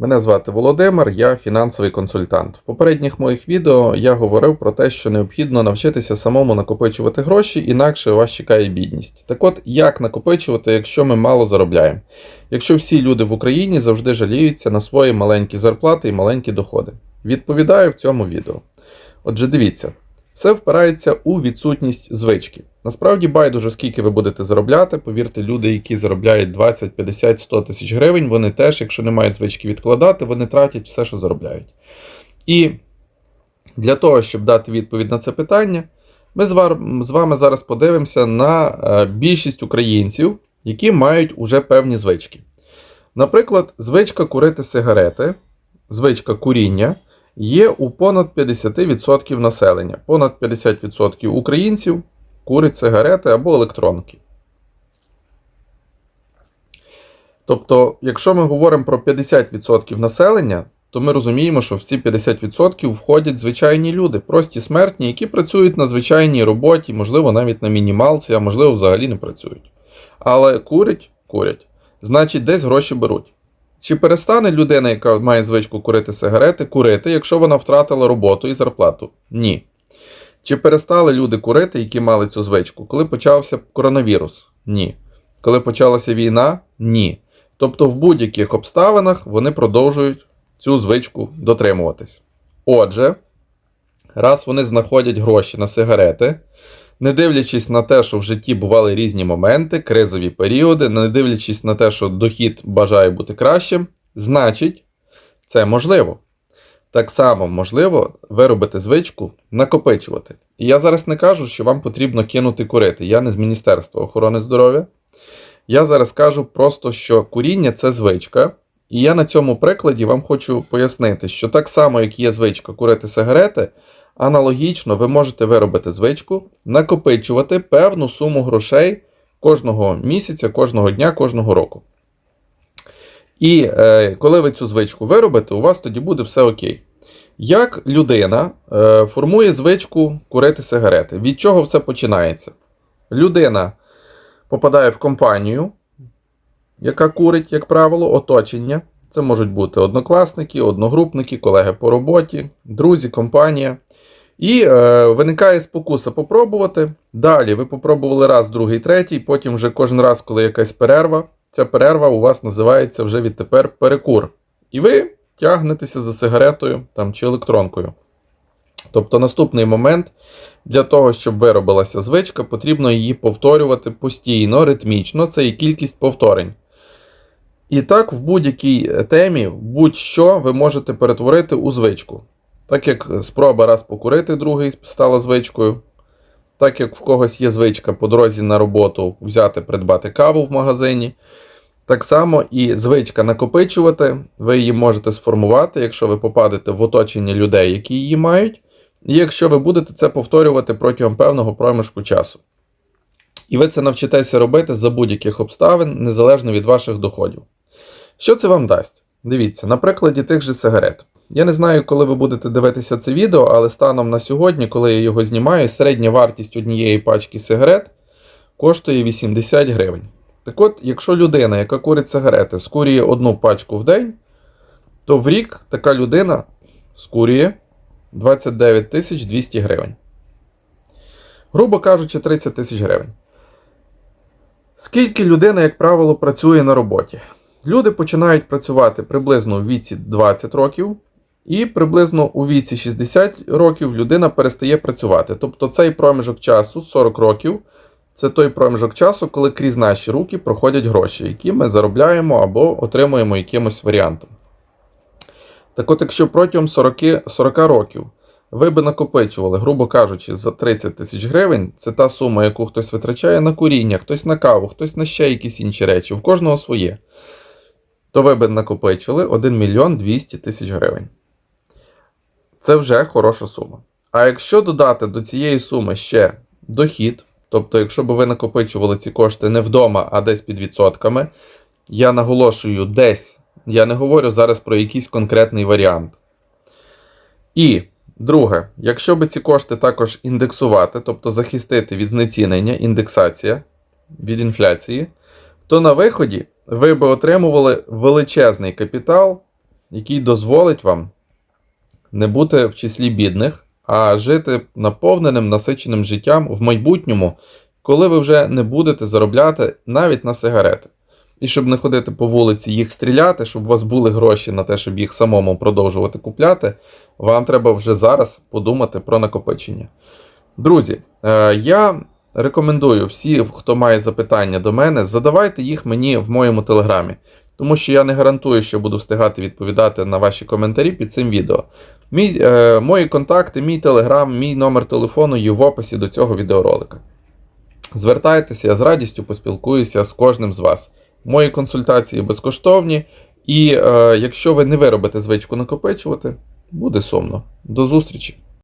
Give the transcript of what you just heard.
Мене звати Володимир, я фінансовий консультант. В попередніх моїх відео я говорив про те, що необхідно навчитися самому накопичувати гроші, інакше вас чекає бідність. Так от, як накопичувати, якщо ми мало заробляємо? Якщо всі люди в Україні завжди жаліються на свої маленькі зарплати і маленькі доходи? Відповідаю в цьому відео. Отже, дивіться. Все впирається у відсутність звички. Насправді байдуже, скільки ви будете заробляти. Повірте, люди, які заробляють 20, 50, 100 тисяч гривень, вони теж, якщо не мають звички відкладати, вони тратять все, що заробляють. І для того, щоб дати відповідь на це питання, ми з вами зараз подивимося на е, більшість українців, які мають уже певні звички. Наприклад, звичка курити сигарети, звичка куріння є у понад 50% населення. Понад 50% українців курять сигарети або електронки. Тобто, якщо ми говоримо про 50% населення, то ми розуміємо, що в ці 50% входять звичайні люди, прості смертні, які працюють на звичайній роботі, можливо, навіть на мінімалці, а можливо, взагалі не працюють. Але курять, курять. Значить, десь гроші беруть. Чи перестане людина, яка має звичку курити сигарети, курити, якщо вона втратила роботу і зарплату? Ні. Чи перестали люди курити, які мали цю звичку, коли почався коронавірус? Ні. Коли почалася війна? Ні. Тобто в будь-яких обставинах вони продовжують цю звичку дотримуватись. Отже, раз вони знаходять гроші на сигарети, не дивлячись на те, що в житті бували різні моменти, кризові періоди, не дивлячись на те, що дохід бажає бути кращим, значить, це можливо. Так само можливо виробити звичку накопичувати. І я зараз не кажу, що вам потрібно кинути курити. Я не з Міністерства охорони здоров'я. Я зараз кажу просто, що куріння це звичка. І я на цьому прикладі вам хочу пояснити, що так само, як є звичка курити сигарети, аналогічно ви можете виробити звичку, накопичувати певну суму грошей кожного місяця, кожного дня, кожного року. І е, коли ви цю звичку виробите, у вас тоді буде все окей. Як людина е, формує звичку курити сигарети? Від чого все починається? Людина попадає в компанію, яка курить, як правило, оточення. Це можуть бути однокласники, одногрупники, колеги по роботі, друзі, компанія. І е, виникає спокуса попробувати. Далі ви попробували раз, другий, третій, потім вже кожен раз, коли якась перерва, ця перерва у вас називається вже відтепер перекур. І ви тягнетеся за сигаретою там, чи електронкою. Тобто наступний момент для того, щоб виробилася звичка, потрібно її повторювати постійно, ритмічно, це і кількість повторень. І так, в будь-якій темі, будь-що ви можете перетворити у звичку. Так як спроба раз покурити, другий стала звичкою. Так як в когось є звичка по дорозі на роботу взяти, придбати каву в магазині. Так само і звичка накопичувати, ви її можете сформувати, якщо ви попадете в оточення людей, які її мають, і якщо ви будете це повторювати протягом певного проміжку часу. І ви це навчитеся робити за будь-яких обставин, незалежно від ваших доходів. Що це вам дасть? Дивіться, на прикладі тих же сигарет. Я не знаю, коли ви будете дивитися це відео, але станом на сьогодні, коли я його знімаю, середня вартість однієї пачки сигарет коштує 80 гривень. Так от, якщо людина, яка курить сигарети, скурює одну пачку в день, то в рік така людина скурює 29 тисяч 200 гривень. Грубо кажучи, 30 тисяч гривень. Скільки людина, як правило, працює на роботі? Люди починають працювати приблизно у віці 20 років, і приблизно у віці 60 років людина перестає працювати. Тобто цей проміжок часу 40 років це той проміжок часу, коли крізь наші руки проходять гроші, які ми заробляємо або отримуємо якимось варіантом. Так от, якщо протягом 40, 40 років ви би накопичували, грубо кажучи, за 30 тисяч гривень, це та сума, яку хтось витрачає на куріння, хтось на каву, хтось на ще якісь інші речі, в кожного своє, то ви би накопичили 1 мільйон 200 тисяч гривень. Це вже хороша сума. А якщо додати до цієї суми ще дохід, тобто, якщо б ви накопичували ці кошти не вдома, а десь під відсотками, я наголошую десь, я не говорю зараз про якийсь конкретний варіант. І друге, якщо би ці кошти також індексувати, тобто захистити від знецінення, індексація від інфляції, то на виході ви би отримували величезний капітал який дозволить вам не бути в числі бідних, а жити наповненим, насиченим життям в майбутньому, коли ви вже не будете заробляти навіть на сигарети. І щоб не ходити по вулиці їх стріляти, щоб у вас були гроші на те, щоб їх самому продовжувати купляти, вам треба вже зараз подумати про накопичення. Друзі, е, я рекомендую всі, хто має запитання до мене, задавайте їх мені в моєму телеграмі, тому що я не гарантую, що буду встигати відповідати на ваші коментарі під цим відео. Мій, е, мої контакти, мій телеграм, мій номер телефону є в описі до цього відеоролика. Звертайтеся, я з радістю поспілкуюся з кожним з вас. Мої консультації безкоштовні, і е, якщо ви не виробите звичку накопичувати, буде сумно. До зустрічі!